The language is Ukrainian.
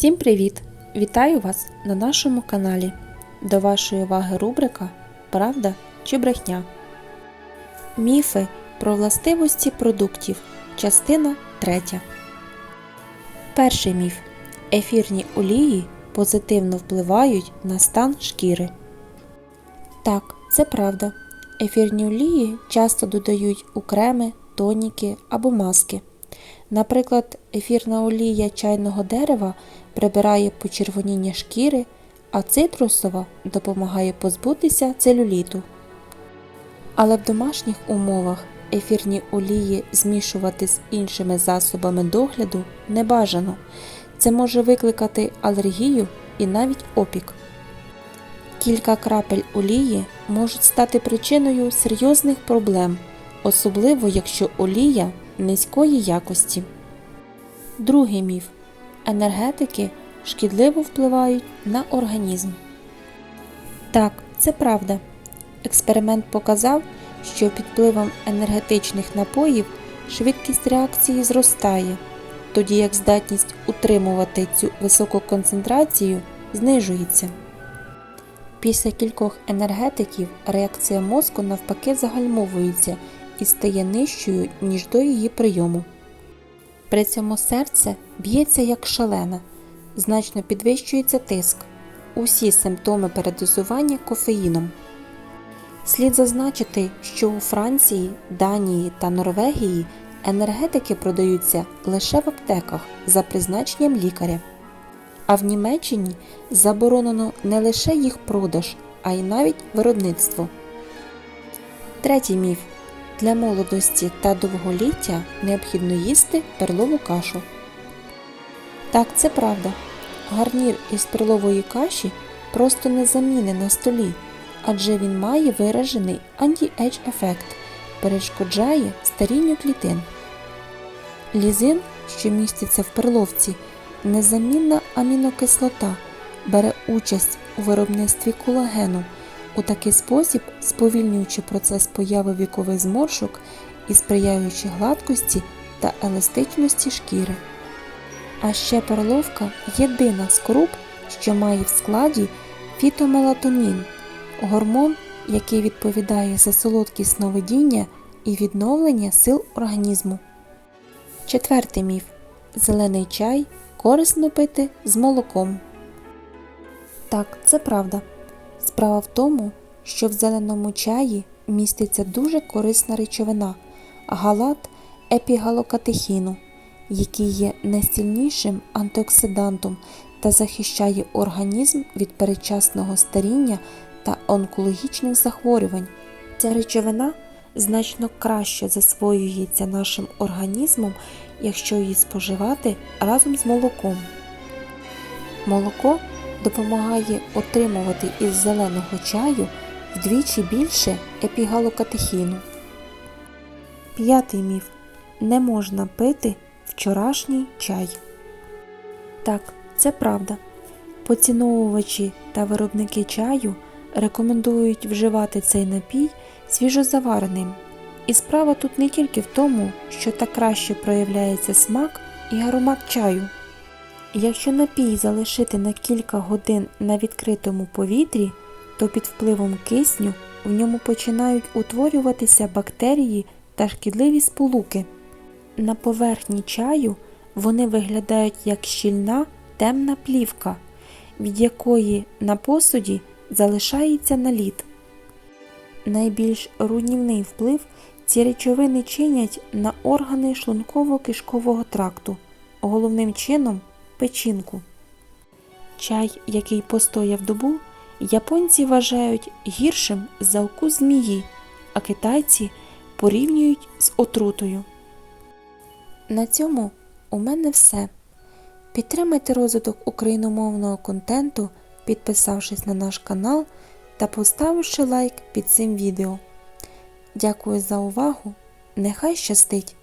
Всім привіт! Вітаю вас на нашому каналі. До вашої уваги рубрика Правда чи брехня. Міфи про властивості продуктів. Частина 3. Перший міф. Ефірні олії позитивно впливають на стан шкіри. Так, це правда. Ефірні олії часто додають у креми, тоніки або маски. Наприклад, ефірна олія чайного дерева прибирає почервоніння шкіри, а цитрусова допомагає позбутися целюліту. Але в домашніх умовах ефірні олії змішувати з іншими засобами догляду не бажано. Це може викликати алергію і навіть опік. Кілька крапель олії можуть стати причиною серйозних проблем, особливо якщо олія низької якості. Другий міф. Енергетики шкідливо впливають на організм. Так, це правда. Експеримент показав, що під впливом енергетичних напоїв швидкість реакції зростає, тоді як здатність утримувати цю високу концентрацію знижується. Після кількох енергетиків реакція мозку навпаки загальмовується і стає нижчою, ніж до її прийому. При цьому серце б'ється як шалене, значно підвищується тиск, усі симптоми передозування кофеїном. Слід зазначити, що у Франції, Данії та Норвегії енергетики продаються лише в аптеках за призначенням лікаря. А в Німеччині заборонено не лише їх продаж, а й навіть виробництво. Третій міф. Для молодості та довголіття необхідно їсти перлову кашу. Так, це правда. Гарнір із перлової каші просто не заміни на столі, адже він має виражений анті-едж ефект, перешкоджає старінню клітин. Лізин, що міститься в перловці, незамінна амінокислота, бере участь у виробництві колагену, у такий спосіб сповільнюючи процес появи вікових зморшок і сприяючи гладкості та еластичності шкіри. А ще перловка єдина з круп, що має в складі фітомелатонін, гормон, який відповідає за солодкі сновидіння і відновлення сил організму. Четвертий міф. Зелений чай корисно пити з молоком. Так, це правда. Справа в тому, що в зеленому чаї міститься дуже корисна речовина галат епігалокатехіну, який є найсильнішим антиоксидантом та захищає організм від передчасного старіння та онкологічних захворювань. Ця речовина значно краще засвоюється нашим організмом, якщо її споживати разом з молоком. Молоко допомагає отримувати із зеленого чаю вдвічі більше епігалокатехіну. П'ятий міф. Не можна пити вчорашній чай. Так, це правда. Поціновувачі та виробники чаю рекомендують вживати цей напій свіжозавареним. І справа тут не тільки в тому, що так краще проявляється смак і аромат чаю. Якщо напій залишити на кілька годин на відкритому повітрі, то під впливом кисню в ньому починають утворюватися бактерії та шкідливі сполуки. На поверхні чаю вони виглядають як щільна темна плівка, від якої на посуді залишається наліт. Найбільш руйнівний вплив ці речовини чинять на органи шлунково-кишкового тракту, головним чином печінку. Чай, який постояв добу, японці вважають гіршим за укус змії, а китайці порівнюють з отрутою. На цьому у мене все. Підтримайте розвиток україномовного контенту, підписавшись на наш канал та поставивши лайк під цим відео. Дякую за увагу! Нехай щастить!